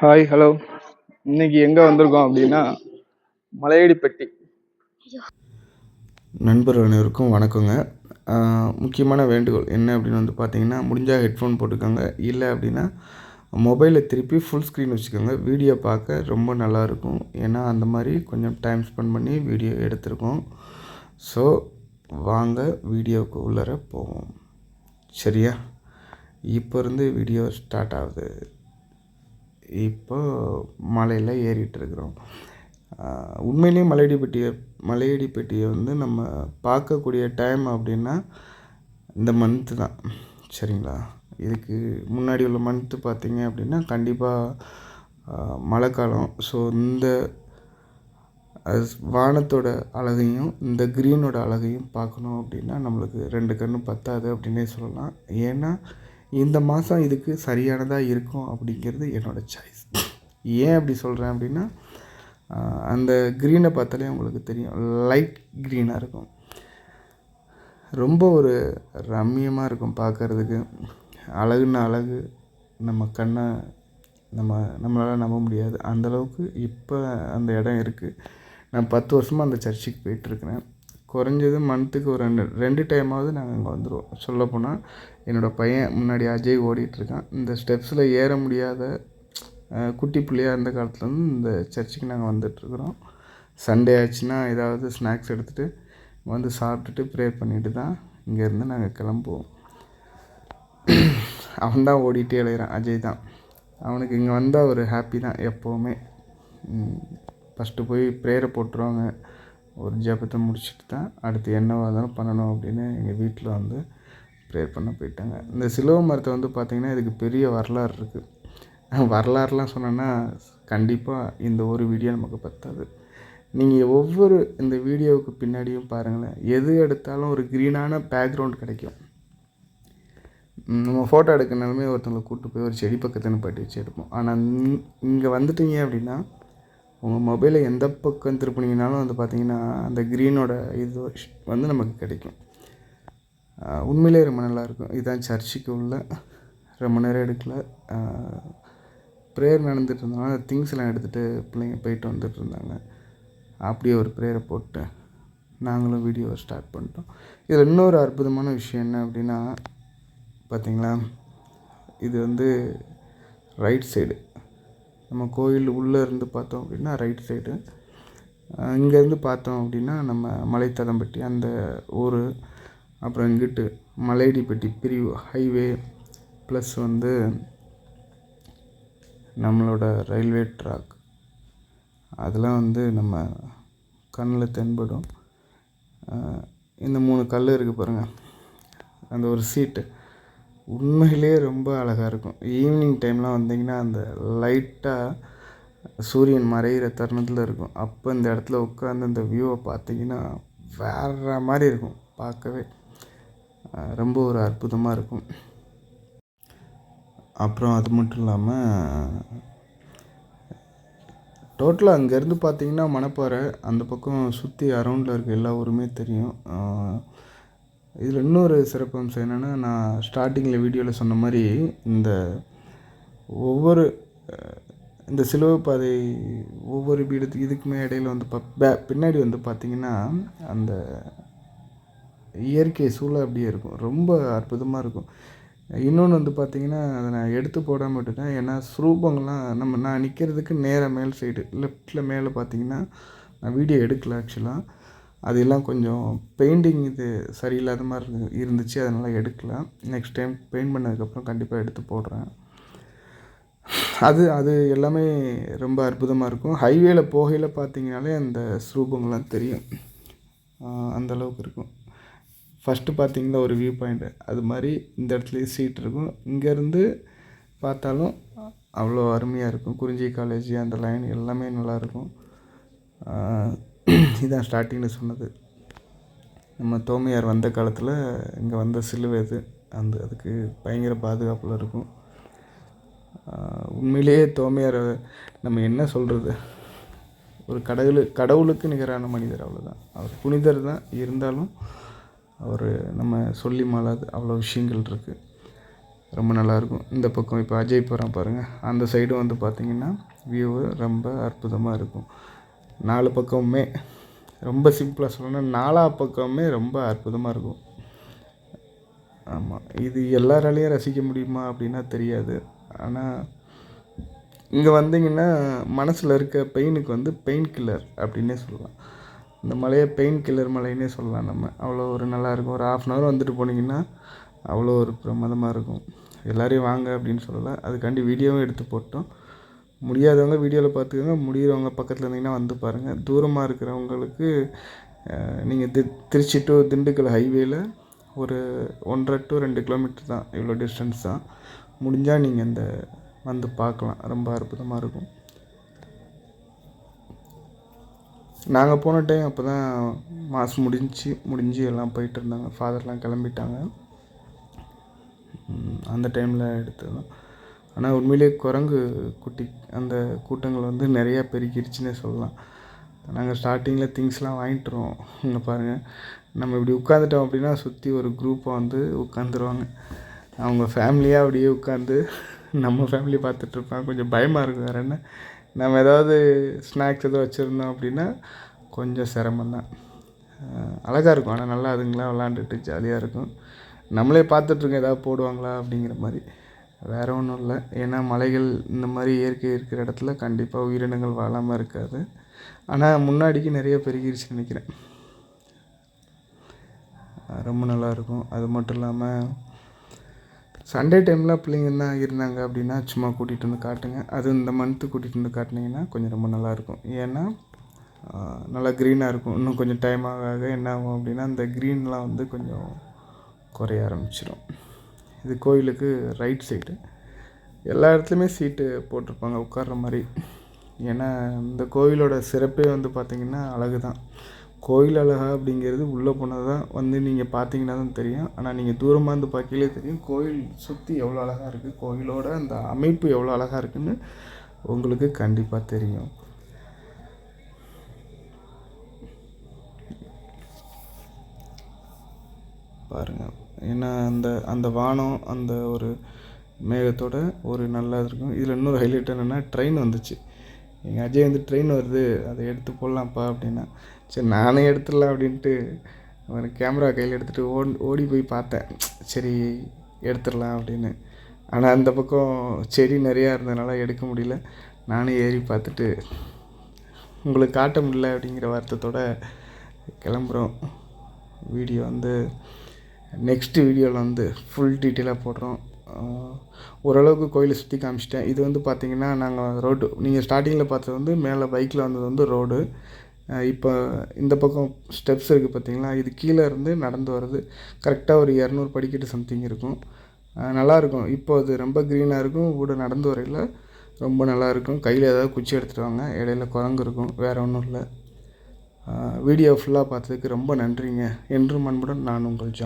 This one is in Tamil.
ஹாய் ஹலோ இன்னைக்கு எங்கே வந்திருக்கோம் அப்படின்னா மலையடிப்பட்டி. நண்பர் அனைவருக்கும் வணக்கங்க. முக்கியமான வேண்டுகோள் என்ன அப்படின்னு வந்து பார்த்தீங்கன்னா முடிஞ்சால் ஹெட்ஃபோன் போட்டுக்கோங்க. இல்லை அப்படின்னா மொபைலை திருப்பி ஃபுல் ஸ்க்ரீன் வச்சுக்கோங்க. வீடியோ பார்க்க ரொம்ப நல்லாயிருக்கும் ஏன்னா அந்த மாதிரி கொஞ்சம் டைம் ஸ்பெண்ட் பண்ணி வீடியோ எடுத்திருக்கோம். ஸோ வாங்க வீடியோவுக்கு உள்ளர போவோம். சரியா? இப்போ இருந்து வீடியோ ஸ்டார்ட் ஆகுது. இப்போ மலையில் ஏறிட்டுருக்குறோம். உண்மையிலேயே மலையடிப்பட்டியை மலையடிப்பட்டியை வந்து நம்ம பார்க்கக்கூடிய டைம் அப்படின்னா இந்த மந்த்து தான். சரிங்களா? இதுக்கு முன்னாடி உள்ள மந்த்து பார்த்தீங்க அப்படின்னா கண்டிப்பாக மழைக்காலம். ஸோ இந்த வானத்தோட அழகையும் இந்த க்ரீனோட அழகையும் பார்க்கணும் அப்படின்னா நம்மளுக்கு ரெண்டு கண்ணு பத்தாது அப்படின்னே சொல்லலாம். ஏன்னா இந்த மாதம் இதுக்கு சரியானதாக இருக்கும் அப்படிங்கிறது என்னோடய சாய்ஸ் ஏன் அப்படி சொல்கிறேன் அப்படின்னா அந்த க்ரீனை பார்த்தாலே உங்களுக்கு தெரியும் லைட் க்ரீனாக இருக்கும். ரொம்ப ஒரு ரம்மியமாக இருக்கும் பார்க்குறதுக்கு. அழகுன்னா அழகு நம்ம கண்ணை நம்ம நம்மளால் நம்ப முடியாது. அந்தளவுக்கு இப்போ அந்த இடம் இருக்குது நான் பத்து வருஷமாக அந்த சர்ச்சுக்கு போயிட்டுருக்கிறேன் குறைஞ்சது மந்த்துக்கு ஒரு ரெண்டு ரெண்டு டைமாவது நாங்கள் அங்கே வந்துடுவோம் சொல்லப்போனால் என்னோடய பையன் முன்னாடி அஜய் ஓடிட்டுருக்கான். இந்த ஸ்டெப்ஸில் ஏற முடியாத குட்டி பிள்ளையாக இருந்த காலத்துலேருந்து இந்த சர்ச்சுக்கு நாங்கள் வந்துட்டுருக்குறோம். சண்டே ஆச்சுன்னா ஏதாவது ஸ்நாக்ஸ் எடுத்துகிட்டு வந்து சாப்பிட்டுட்டு ப்ரே பண்ணிட்டு தான் இங்கேருந்து நாங்கள் கிளம்புவோம். அவன் தான் ஓடிட்டே அலைகிறான் அஜய் தான். அவனுக்கு இங்கே வந்தால் ஒரு ஹாப்பி தான் எப்போவுமே. ஃபஸ்ட்டு போய் ப்ரேயரை போட்டுருவாங்க. ஒரு ஜபத்தை முடிச்சுட்டு தான் அடுத்து என்னவாக இருந்தாலும் பண்ணணும் அப்படின்னு எங்கள் வீட்டில் வந்து ப்ரேயர் பண்ண போயிட்டாங்க. இந்த சிலுவை மரத்தை வந்து பார்த்திங்கன்னா இதுக்கு பெரிய வரலாறு இருக்குது வரலாறுலாம் சொன்னேன்னா கண்டிப்பாக இந்த ஒரு வீடியோ நமக்கு பத்தாது. நீங்கள் ஒவ்வொரு இந்த வீடியோவுக்கு பின்னாடியும் பாருங்களேன். எது எடுத்தாலும் ஒரு க்ரீனான பேக்ரவுண்ட் கிடைக்கும். நம்ம ஃபோட்டோ எடுக்கணுமே ஒருத்தவங்களை கூப்பிட்டு போய் ஒரு செடி பக்கத்தில் பட்டி வச்சு எடுப்போம். ஆனால் இங்கே வந்துட்டீங்க அப்படின்னா உங்கள் மொபைலை எந்த பக்கம் திருப்பினீங்கனாலும் வந்து பார்த்தீங்கன்னா அந்த க்ரீனோட இது வந்து நமக்கு கிடைக்கும். உண்மையிலே ரொம்ப நல்லாயிருக்கும். இதுதான் சர்ச்சுக்கு உள்ள ரொம்ப நேரம் எடுக்கல. ப்ரேயர் நடந்துட்டு இருந்தனால திங்ஸ் எல்லாம் எடுத்துகிட்டு பிள்ளைங்க போயிட்டு வந்துட்டு இருந்தாங்க. அப்படியே ஒரு ப்ரேயரை போட்டு நாங்களும் வீடியோவை ஸ்டார்ட் பண்ணிட்டோம். இதில் இன்னொரு அற்புதமான விஷயம் என்ன அப்படின்னா பார்த்தீங்களா இது வந்து ரைட் சைடு நம்ம கோயில் உள்ளே இருந்து பார்த்தோம் அப்படின்னா ரைட் சைடு இங்கேருந்து பார்த்தோம் அப்படின்னா நம்ம மலைத்தளம்பட்டி அந்த ஊர். அப்புறம் இங்கிட்டு மலையடிப்பட்டி பிரிவு ஹைவே ப்ளஸ் வந்து நம்மளோட ரயில்வே ட்ராக் அதெல்லாம் வந்து நம்ம கண்ணில் தென்படும். இந்த மூணு கல் இருக்குது பாருங்கள் அந்த ஒரு சீட்டு உண்மையிலே ரொம்ப அழகாக இருக்கும். ஈவினிங் டைம்லாம் வந்தீங்கன்னா அந்த லைட்டாக சூரியன் மறையிற தருணத்தில் இருக்கும். அப்போ இந்த இடத்துல உட்காந்து அந்த வியூவை பார்த்தீங்கன்னா வேற மாதிரி இருக்கும் பார்க்கவே. ரொம்ப ஒரு அற்புதமாக இருக்கும். அப்புறம் அது மட்டும் இல்லாமல் டோட்டலாக அங்கேருந்து பார்த்தீங்கன்னா மணப்பாறை அந்த பக்கம் சுற்றி அரௌண்டில் இருக்க எல்லா ஊருமே தெரியும். இதில் இன்னொரு சிறப்பம்சம் என்னென்னா நான் ஸ்டார்டிங்கில் வீடியோவில் சொன்ன மாதிரி இந்த ஒவ்வொரு இந்த சிலுவை பாதை ஒவ்வொரு வீடு இதுக்குமே இடையில வந்து ப பின்னாடி வந்து பார்த்திங்கன்னா அந்த இயற்கை சூழல் அப்படியே இருக்கும். ரொம்ப அற்புதமாக இருக்கும். இன்னொன்று வந்து பார்த்திங்கன்னா அதை நான் எடுத்து போடாமல் விட்டுட்டேன். ஏன்னா ஸ்ரூபங்கள்லாம் நம்ம நான் நிற்கிறதுக்கு நேராக மேல் சைடு லெஃப்டில் மேலே பார்த்திங்கன்னா நான் வீடியோ எடுக்கல ஆக்சுவலாக அது எல்லாம் கொஞ்சம் பெயிண்டிங் இது சரியில்லாத மாதிரி இருந்து- இருந்துச்சு அதனால் எடுக்கல. நெக்ஸ்ட் டைம் பெயிண்ட் பண்ணதுக்கப்புறம் கண்டிப்பாக எடுத்து போடுறேன். அது அது எல்லாமே ரொம்ப அற்புதமாக இருக்கும். ஹைவேல போகையில் பார்த்தீங்கனாலே அந்த ஸ்ரூபங்கள்லாம் தெரியும். அந்தளவுக்கு அந்த அளவுக்கு இருக்கும். ஃபஸ்ட்டு பார்த்தீங்கன்னா ஒரு வியூ பாயிண்ட்டு அது மாதிரி இந்த இடத்துலையும் சீட் இருக்கும். இங்கேருந்து பார்த்தாலும் அவ்வளோ அருமையாக இருக்கும். குறிஞ்சி காலேஜ் அந்த லைன் எல்லாமே நல்லாயிருக்கும் இதான் ஸ்டார்டிங்கில் சொன்னது. நம்ம தோமையார் வந்த காலத்தில் இங்கே வந்த சிலுவை இது அந்த அதுக்கு பயங்கர பாதுகாப்பில் இருக்கும். உண்மையிலேயே தோமையார் நம்ம என்ன சொல்கிறது ஒரு கடவுள் கடவுளுக்கு நிகரான மனிதர் அவ்வளோதான் அவர் புனிதர் தான். இருந்தாலும் அவர் நம்ம சொல்லி மாளாது அவ்வளோ விஷயங்கள் இருக்குது ரொம்ப நல்லாயிருக்கும். இந்த பக்கம் இப்போ அஜய் போகிறான் பாருங்கள் அந்த சைடும் வந்து பார்த்திங்கன்னா வியூ ரொம்ப அற்புதமாக இருக்கும். நாலு பக்கமுமே ரொம்ப சிம்பிளாக சொல்லணும்னா நாலா பக்கமுமே ரொம்ப அற்புதமாக இருக்கும். ஆமாம் இது எல்லாராலையும் ரசிக்க முடியுமா அப்படின்னா தெரியாது. ஆனால் இங்கே வந்தீங்கன்னா மனசில் இருக்க பெயினுக்கு வந்து பெயின் கில்லர் அப்படின்னே சொல்லலாம். இந்த மலையை பெயின் கில்லர் மலைன்னே சொல்லலாம் நம்ம. அவ்வளோ ஒரு நல்லாயிருக்கும் ஒரு ஆஃப் அன் ஹவர் வந்துட்டு போனீங்கன்னா அவ்வளோ ஒரு பிரமாதமாக இருக்கும். எல்லாரையும் வாங்க அப்படின்னு சொல்லலை அதுக்காண்டி வீடியோவும் எடுத்து போட்டோம். முடியாதவங்க வீடியோவில் பார்த்துக்கோங்க. முடியிறவங்க பக்கத்தில் இருந்தீங்கன்னா வந்து பாருங்கள் தூரமாக இருக்கிறவங்களுக்கு நீங்கள் தி திருச்சி டு திண்டுக்கல் ஹைவேயில் ஒரு ஒன்றரை டு ரெண்டு கிலோமீட்டர் தான். இவ்வளோ டிஸ்டன்ஸ் தான். முடிஞ்சால் நீங்கள் இந்த வந்து பார்க்கலாம். ரொம்ப அற்புதமாக இருக்கும். நாங்கள் போன டைம் அப்போ தான் மாதம் முடிஞ்சு முடிஞ்சு எல்லாம் போயிட்டு இருந்தாங்க. ஃபாதர்லாம் கிளம்பிட்டாங்க. அந்த டைமில் எடுத்தது ஆனால் உண்மையிலேயே குரங்கு குட்டி அந்த கூட்டங்கள் வந்து நிறையா பெருகிருச்சுன்னே சொல்லலாம். நாங்கள் ஸ்டார்டிங்கில் திங்ஸ்லாம் வாங்கிட்டுருவோம் இங்கே பாருங்கள் நம்ம இப்படி உட்காந்துட்டோம் அப்படின்னா சுற்றி ஒரு குரூப்பை வந்து உட்காந்துருவாங்க அவங்க ஃபேமிலியாக அப்படியே உட்காந்து நம்ம ஃபேமிலி பார்த்துட்ருப்பாங்க கொஞ்சம் பயமாக இருக்கும் வேறு என்ன? நம்ம ஏதாவது ஸ்நாக்ஸ் எதுவும் வச்சுருந்தோம் அப்படின்னா கொஞ்சம் சிரமந்தான் அழகாக இருக்கும். ஆனால் நல்லா அதுங்களாம் விளாண்டுட்டு ஜாலியாக இருக்கும். நம்மளே பார்த்துட்ருக்கோம் ஏதாவது போடுவாங்களா அப்படிங்கிற மாதிரி. வேறு ஒன்றும் இல்லை. ஏன்னா மலைகள் இந்த மாதிரி இயற்கை இருக்கிற இடத்துல கண்டிப்பாக உயிரினங்கள் வாழாமல் இருக்காது. ஆனால் முன்னாடிக்கு நிறைய பெருகிருச்சு நினைக்கிறேன். ரொம்ப நல்லாயிருக்கும் அது மட்டும் இல்லாமல் சண்டே டைமில் பிள்ளைங்க என்ன இருந்தாங்க அப்படின்னா சும்மா கூட்டிகிட்டு வந்து காட்டுங்க. அது இந்த மந்த்து கூட்டிகிட்டு வந்து காட்டினீங்கன்னா கொஞ்சம் ரொம்ப நல்லாயிருக்கும் ஏன்னா நல்லா க்ரீனாக இருக்கும். இன்னும் கொஞ்சம் டைம் ஆக ஆக என்ன ஆகும் அப்படின்னா அந்த க்ரீன்லாம் வந்து கொஞ்சம் குறைய ஆரம்பிச்சிடும் இது கோயிலுக்கு ரைட் சைடு எல்லா இடத்துலையுமே சீட்டு போட்டிருப்பாங்க உட்கார்ற மாதிரி. ஏன்னா இந்த கோயிலோட சிறப்பே வந்து பார்த்திங்கன்னா அழகு தான் கோயில் அழகா அப்படிங்கிறது உள்ளே போனது தான் வந்து நீங்கள் பார்த்தீங்கன்னா தான் தெரியும். ஆனால் நீங்கள் தூரமாக இருந்து பார்க்கலே தெரியும் கோயில் சுற்றி எவ்வளோ அழகாக இருக்குது கோயிலோட அந்த அமைப்பு எவ்வளோ அழகாக இருக்குன்னு உங்களுக்கு கண்டிப்பாக தெரியும். பாருங்கள் ஏன்னா அந்த அந்த வானம் அந்த ஒரு மேகத்தோட ஒரு நல்லா இருக்கும். இதில் இன்னொரு ஹைலைட் என்னென்னா ட்ரெயின் வந்துச்சு. எங்கள் அஜய் வந்து ட்ரெயின் வருது. அதை எடுத்து போடலாம்ப்பா அப்படின்னா. சரி நானே எடுத்துடலாம் அப்படின்ட்டு ஒரு கேமரா கையில் எடுத்துகிட்டு ஓடி ஓடி போய் பார்த்தேன். சரி எடுத்துடலாம் அப்படின்னு. ஆனால் அந்த பக்கம் செடி நிறையா இருந்ததுனால எடுக்க முடியல. நானே ஏறி பார்த்துட்டு உங்களுக்கு காட்ட முடியல அப்படிங்கிற வருத்தத்தோடு கிளம்புறோம். வீடியோ வந்து நெக்ஸ்ட் வீடியோவில் வந்து ஃபுல் டீட்டெயிலாக போடுறோம். ஓரளவுக்கு கோயிலை சுற்றி காமிச்சிட்டேன். இது வந்து பார்த்திங்கன்னா நாங்கள் ரோடு நீங்கள் ஸ்டார்டிங்கில் பார்த்தது வந்து மேலே பைக்கில் வந்தது வந்து ரோடு இப்போ இந்த பக்கம் ஸ்டெப்ஸ் இருக்குது பார்த்திங்களா இது கீழே இருந்து நடந்து வர்றது. கரெக்டாக ஒரு இரநூறு படிக்கட்டு சம்திங் இருக்கும். நல்லாயிருக்கும் நல்லா இருக்கும். இப்போ அது ரொம்ப க்ரீனாக இருக்கும். கூட நடந்து வரையில் ரொம்ப நல்லாயிருக்கும் கையில் ஏதாவது குச்சி எடுத்துகிட்டு வாங்க. இடையில குரங்கு இருக்கும். வேறு ஒன்றும் இல்லை. வீடியோ ஃபுல்லாக பார்த்ததுக்கு ரொம்ப நன்றிங்க. என்றும் அன்புடன் நான் உங்கள் ஜான்